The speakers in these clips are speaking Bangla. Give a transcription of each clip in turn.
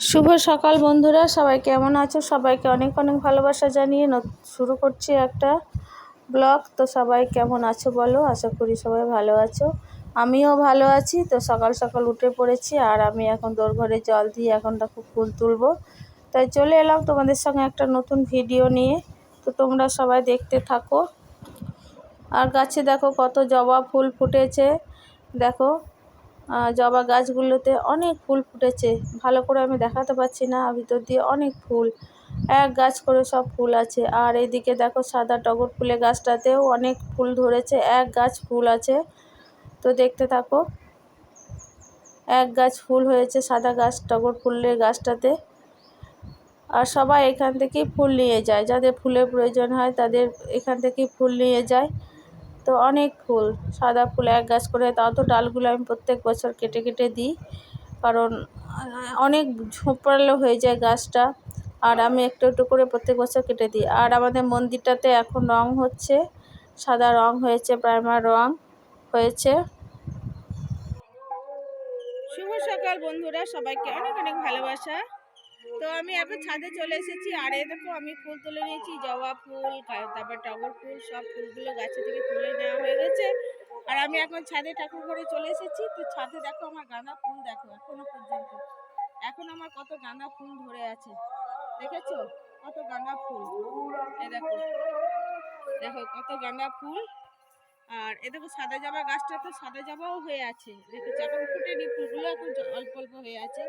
শুভ সকাল বন্ধুরা, সবাই কেমন আছো? সবাইকে অনেক অনেক ভালোবাসা জানিয়ে শুরু করছি একটা ব্লগ। তো সবাই কেমন আছো বলো? আশা করি সবাই ভালো আছো। আমিও ভালো আছি। তো সকাল সকাল উঠে পড়েছি আর আমি এখন দোর ঘরে জল দিয়ে এখন দেখো ফুল তুলবো। তাই চলে এলাম তোমাদের সঙ্গে একটা নতুন ভিডিও নিয়ে। তো তোমরা সবাই দেখতে থাকো। আর গাছে দেখো কত জবা ফুল ফুটেছে। দেখো জবা গাছগুলোতে অনেক ফুল ফুটেছে। ভালো করে আমি দেখাতে পারছি না, ভিতর দিয়ে অনেক ফুল। এক গাছ করে সব ফুল আছে। আর এইদিকে দেখো সাদা টগর ফুলের গাছটাতেও অনেক ফুল ধরেছে, এক গাছ ফুল আছে। তো দেখতে থাকো, এক গাছ ফুল হয়েছে সাদা গাছ, টগর ফুলের গাছটাতে। আর সবাই এখান থেকেই ফুল নিয়ে যায়। যাদের ফুলের প্রয়োজন হয় তাদের এখান থেকেই ফুল নিয়ে যায়। তো অনেক ফুল, সাদা ফুল, এক গাছ করে তাও তো ডালগুলো আমি প্রত্যেক বছর কেটে কেটে দিই। কারণ অনেক ঝোপালো হয়ে যায় গাছটা, আর আমি একটু একটু করে প্রত্যেক বছর কেটে দিই। আর আমাদের মন্দিরটাতে এখন রং হচ্ছে, সাদা রং হয়েছে, প্রাইমার রং হয়েছে। শুভ সকাল বন্ধুরা, সবাইকে অনেক অনেক ভালোবাসা। তো আমি এখন ছাদে চলে এসেছি, আর এ দেখো আমি ফুল তুলে নিয়েছি, জবা ফুল তারপর টগর ফুল, সব ফুলগুলো গাছে থেকে তুলে নেওয়া হয়ে গেছে। আর আমি এখন ছাদে ঠাকুর ঘরে চলে এসেছি, তো ছাদে দেখো আমার গাঁদা ফুল, দেখো এখনও পর্যন্ত। এখন আমার কত গাঁদা ফুল ধরে আছে। দেখেছ? কত গাঁদা ফুল। এ দেখো। দেখো কত গাঁদা ফুল। আর এ দেখো সাদা জবা, গাছটা তো সাদা জবাও হয়ে আছে। দেখেছ? এখন ফুটেনি, ফুলগুলো এখন অল্প অল্প হয়ে আছে।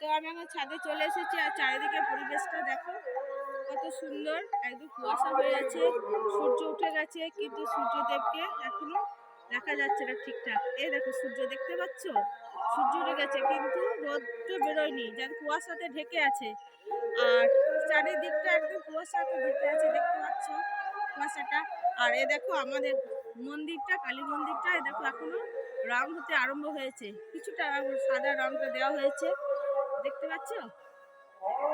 তো আমি এখন ছাদে চলে এসেছি আর চারিদিকে পরিবেশটা দেখো, কত সুন্দর। একদম কুয়াশা হয়ে আছে, সূর্য উঠে গেছে, কিন্তু সূর্যদেবকে এখনও দেখা যাচ্ছে না ঠিকঠাক। এই দেখো, সূর্য দেখতে পাচ্ছ? সূর্য উঠে গেছে, কিন্তু রোদটা বেরোয়নি, যেন কুয়াশাতে ঢেকে আছে। আর চারিদিকটা একদম কুয়াশাতে ঢেকে আছে, দেখতে পাচ্ছ কুয়াশাটা? আর এ দেখো, আমাদের মন্দিরটা, কালী মন্দিরটা, এ দেখো এখনও রং হতে আরম্ভ হয়েছে। কিছুটা সাদা রংটা দেওয়া হয়েছে। দেখতে পাচ্ছ?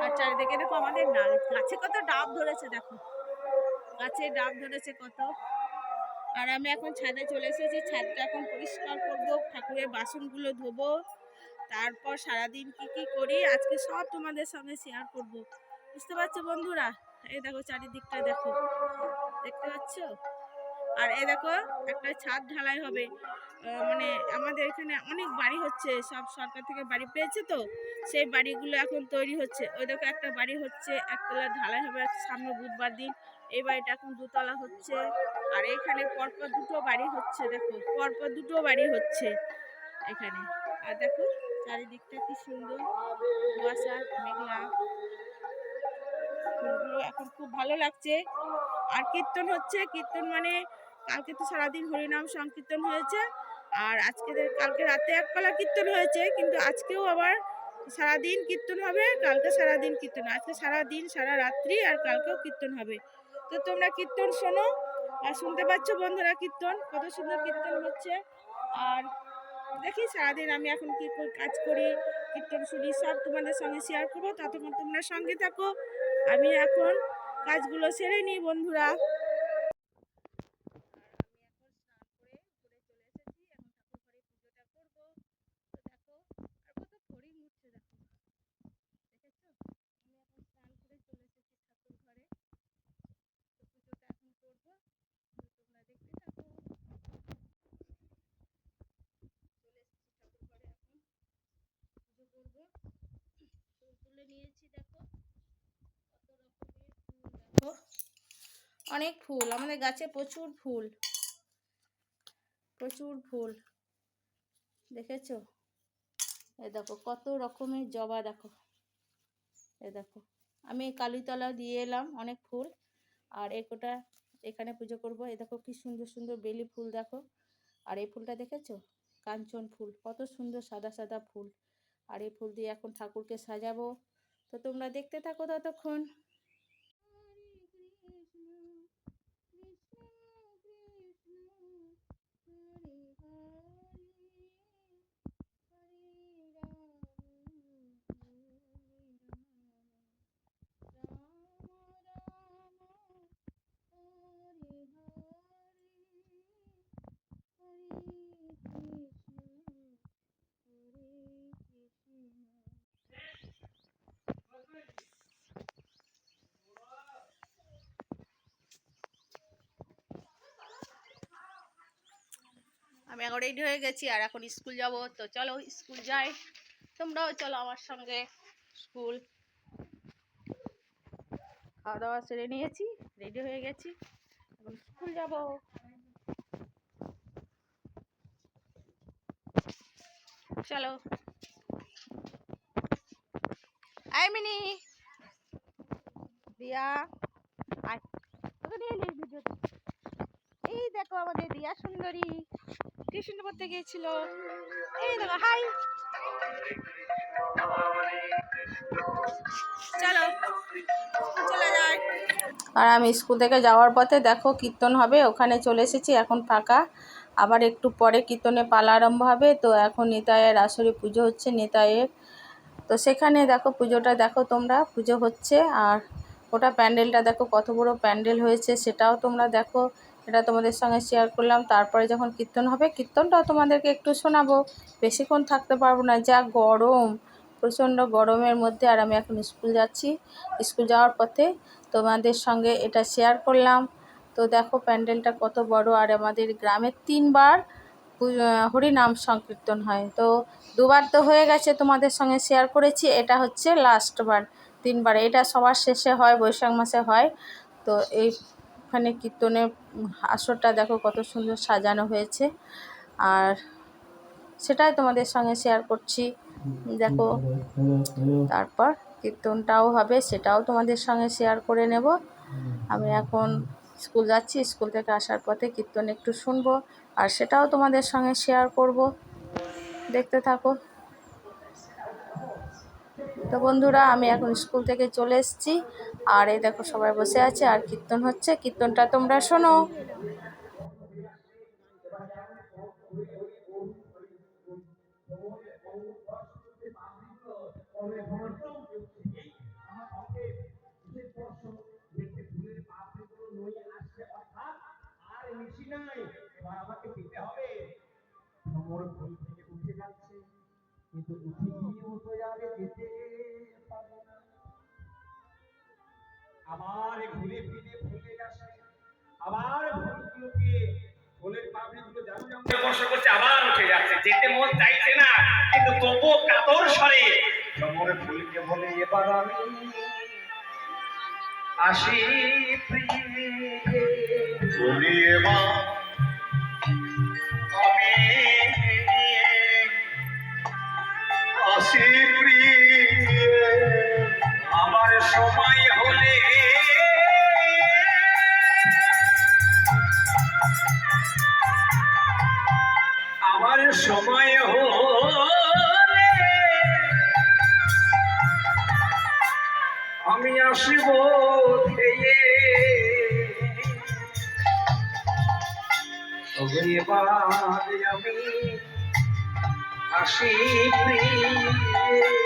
আর চারিদিকে দেখো আমাদের গাছে কত ডাব ধরেছে, দেখো। গাছে ডাব ধরেছে কত। আর আমি এখন ছাদে চলে এসেছি। ছাদটা এখন পরিষ্কার করব, ঠাকুরের বাসনগুলো ধোবো। তারপর সারাদিন কি কি করি, আজকে সব তোমাদের সঙ্গে শেয়ার করব। বুঝতে পারছ বন্ধুরা? এই দেখো চারিদিকটা দেখো। দেখতে পাচ্ছ? আর এ দেখো, একটা ছাদ ঢালাই হবে। মানে আমাদের এখানে অনেক বাড়ি হচ্ছে, সব সরকার থেকে বাড়ি পেয়েছে তো, সেই বাড়িগুলো এখন তৈরি হচ্ছে। ওই দেখো, একটা বাড়ি হচ্ছে, একতলা ঢালাই হবে সামনে বুধবার দিন। এই বাড়িটা এখন দুতলা হচ্ছে। আর এখানে পরপর দুটো বাড়ি হচ্ছে, দেখো, পরপর দুটো বাড়ি হচ্ছে এখানে। আর দেখো, চারিদিকটা কি সুন্দর, কুয়াশা, মেঘলা। এখন খুব ভালো লাগছে। আর কীর্তন হচ্ছে, কীর্তন মানে কালকে তো সারাদিন হরিনাম সংকীর্তন হয়েছে। আর আজকে কালকে রাতে এক পালা কীর্তন হয়েছে, কিন্তু আজকেও আবার সারাদিন কীর্তন হবে, কালকে সারাদিন কীর্তন আজকে সারাদিন, সারা রাত্রি আর কালকেও কীর্তন হবে। তো তোমরা কীর্তন শোনো, আর শুনতে পাচ্ছ বন্ধুরা কীর্তন, কত সুন্দর কীর্তন হচ্ছে। আর দেখি সারাদিন আমি এখন কি কাজ করি, কীর্তন শুনি, সব তোমাদের সঙ্গে শেয়ার করব, ততক্ষণ তোমরা সঙ্গে থাকো। আমি এখন কাজগুলো সেরে নিই বন্ধুরা। অনেক ফুল, আমাদের গাছে প্রচুর ফুল। প্রচুর ফুল। দেখেছ? এ দেখো, কত রকমের জবা দেখো। এ দেখো, আমি কালীতলা দিয়ে এলাম অনেক ফুল। আর একটা এখানে পুজো করব। এ দেখো, কি সুন্দর সুন্দর বেলি ফুল দেখো। আর এই ফুলটা দেখেছ? কাঞ্চন ফুল, কত সুন্দর সাদা সাদা ফুল। আর এই ফুল দিয়ে এখন ঠাকুরকে সাজাবো। তো তোমরা দেখতে থাকো ততক্ষণ। আমি এখন রেডি হয়ে গেছি আর এখন স্কুল যাব। তো চলো স্কুল যাই। তোমরাও চলো আমার সঙ্গে স্কুল খাওয়া দাওয়া সেরে নিয়েছি রেডি হয়ে গেছি। এখন স্কুল যাব। চলো। আই মিনি। দিয়া। আয়। তোকে নিয়ে নিয়ে ভিডিওতে। এই দেখো আমাদের দিয়া সুন্দরী। টিউশন পড়তে গিয়েছিল। এই দেখো হাই চলো, চলে যাই। আর আমি স্কুল থেকে যাওয়ার পথে দেখো কীর্তন হবে, ওখানে চলে এসেছি, এখন ফাঁকা। আবার একটু পরে কীর্তনে পালা আরম্ভ হবে, তো এখন নিতাইয়ের আসরে পুজো হচ্ছে, নিতাইয়ের। তো সেখানে দেখো পুজোটা, দেখো তোমরা, পুজো হচ্ছে, আর ওটা প্যান্ডেলটা দেখো, কত বড় প্যান্ডেল হয়েছে, সেটাও তোমরা দেখো। এটা তোমাদের সঙ্গে শেয়ার করলাম। তারপরে যখন কীর্তন হবে, কীর্তনটাও তোমাদেরকে একটু শোনাবো। বেশিক্ষণ থাকতে পারব না, যা গরম, প্রচণ্ড গরমের মধ্যে। আর আমি এখন স্কুল যাচ্ছি স্কুল যাওয়ার পথে তোমাদের সঙ্গে এটা শেয়ার করলাম। তো দেখো, প্যান্ডেলটা কত বড়। আর আমাদের গ্রামে তিনবার হরিনাম সংকীর্তন হয়। তো দুবার তো হয়ে গেছে তোমাদের সঙ্গে শেয়ার করেছি। এটা হচ্ছে লাস্টবার তিনবার। এটা সবার শেষে হয়, বৈশাখ মাসে হয়। তো এইখানে কীর্তনের আসরটা দেখো কত সুন্দর সাজানো হয়েছে। আর সেটাই তোমাদের সঙ্গে শেয়ার করছি। দেখো, তারপর কীর্তনটাও হবে, সেটাও তোমাদের সঙ্গে শেয়ার করে নেব। আমি এখন স্কুল যাচ্ছি, স্কুল থেকে আসার পথে কীর্তন একটু শুনব, আর সেটাও তোমাদের সঙ্গে শেয়ার করব। দেখতে থাকো। তো বন্ধুরা, আমি এখন স্কুল থেকে চলে এসেছি। আর এই দেখো সবাই বসে আছে, আর কীর্তন হচ্ছে। কীর্তনটা তোমরা শোনো। উঠে যাচ্ছে কিন্তু উঠে গিয়ে মতো যাবে, যেতে আবার ঘুরে ফিরে ফুলে যাচ্ছে আবার ফুলগুলোকে ফুলের পাপড়িগুলো যেমন যেমন স্পর্শ আবার উঠে যাচ্ছে যেতে মন চাইছে না কিন্তু তবুও কাতর স্বরে ভ্রমর ফুলকে বলে এবার আমি আসি প্রিয়ে মা আমি আসি প্রিয়ে। আমার সময় আসিব আমি আসি প্রিয়ে